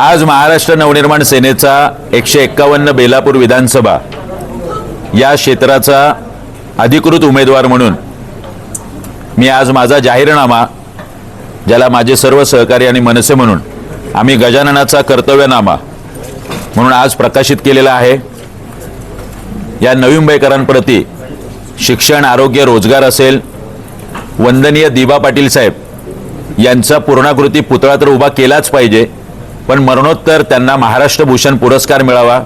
आज महाराष्ट्र नवनिर्माण सेनेचा एकशे एक्कावन्न बेलापूर विधानसभा या क्षेत्राचा अधिकृत उमेदवार म्हणून मी आज माझा जाहीरनामा ज्याला माझे सर्व सहकारी आणि मनसे म्हणून आम्ही गजाननाचा कर्तव्यनामा म्हणून आज प्रकाशित केलेला आहे. या नवी मुंबईकरांप्रती शिक्षण आरोग्य रोजगार असेल वंदनीय दिबा पाटील साहेब यांचा पूर्णाकृती पुतळा तर उभा केलाच पाहिजे. पण मरणोत्तर त्यांना महाराष्ट्र भूषण पुरस्कार मिळावा.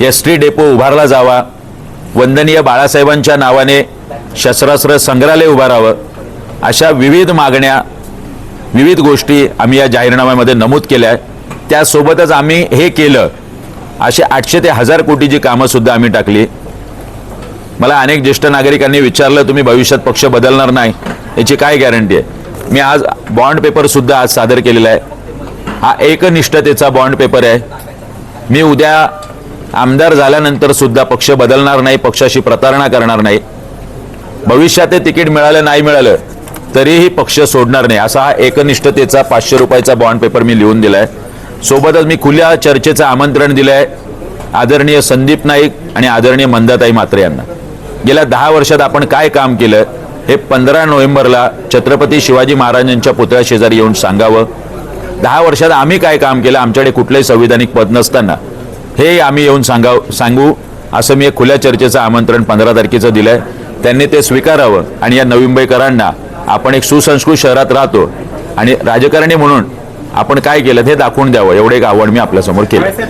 एस टी डेपो उभारला जावा. वंदनीय बाळासाहेबांच्या नावाने शस्त्रास्त्र संग्रहालय उभारावं. अशा विविध मागण्या विविध गोष्टी आम्ही या जाहीरनाम्यामध्ये नमूद केल्या. आहेत त्यासोबतच आम्ही हे केलं. असे आठशे ते हजार कोटीची कामंसुद्धा आम्ही टाकली. मला अनेक ज्येष्ठ नागरिकांनी विचारलं तुम्ही भविष्यात पक्ष बदलणार नाही. याची काय गॅरंटी आहे? मी आज बॉन्ड पेपरसुद्धा आज सादर केलेला आहे. हा एकनिष्ठतेचा बॉन्ड पेपर आहे. मी उद्या आमदार झाल्यानंतर सुद्धा पक्ष बदलणार नाही पक्षाशी प्रतारणा करणार नाही. भविष्यात ते तिकीट मिळालं नाही मिळालं तरीही पक्ष सोडणार नाही. असा हा एकनिष्ठतेचा पाचशे रुपयाचा बॉन्ड पेपर मी लिहून दिलाय. सोबतच मी खुल्या चर्चेचं आमंत्रण दिलं आहे आदरणीय संदीप नाईक आणि आदरणीय मंदाताई म्हात्रे यांना. गेल्या दहा वर्षात आपण काय काम केलं हे पंधरा नोव्हेंबरला छत्रपती शिवाजी महाराजांच्या पुतळ्या शेजारी येऊन सांगावं. दहा वर्षात आम्ही काय काम केलं आमच्याकडे कुठलंही संविधानिक पद नसताना. हे आम्ही येऊन सांगाव सांगू असं मी एक खुल्या चर्चेचं आमंत्रण पंधरा तारखेचं दिलं आहे त्यांनी ते स्वीकारावं आणि या नवी मुंबईकरांना आपण एक सुसंस्कृत शहरात राहतो आणि राजकारणी म्हणून आपण काय केलं हे दाखवून द्यावं एवढं एक आव्हान मी आपल्यासमोर केलं